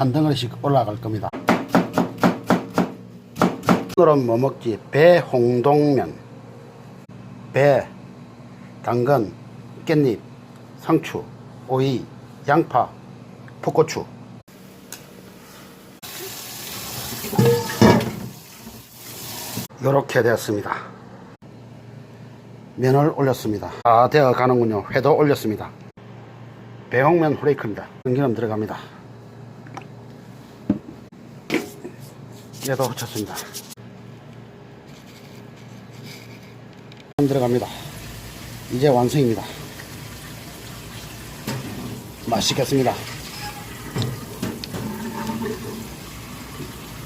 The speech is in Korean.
한 덩어리씩 올라갈 겁니다. 오늘은 뭐 먹지? 배 홍동면, 배, 당근, 깻잎, 상추, 오이, 양파, 풋고추 이렇게 되었습니다. 면을 올렸습니다. 다 되어 가는군요. 회도 올렸습니다. 배홍면 후레이크입니다. 참기름 들어갑니다. 얘도 붙였습니다. 들어갑니다. 이제 완성입니다. 맛있겠습니다.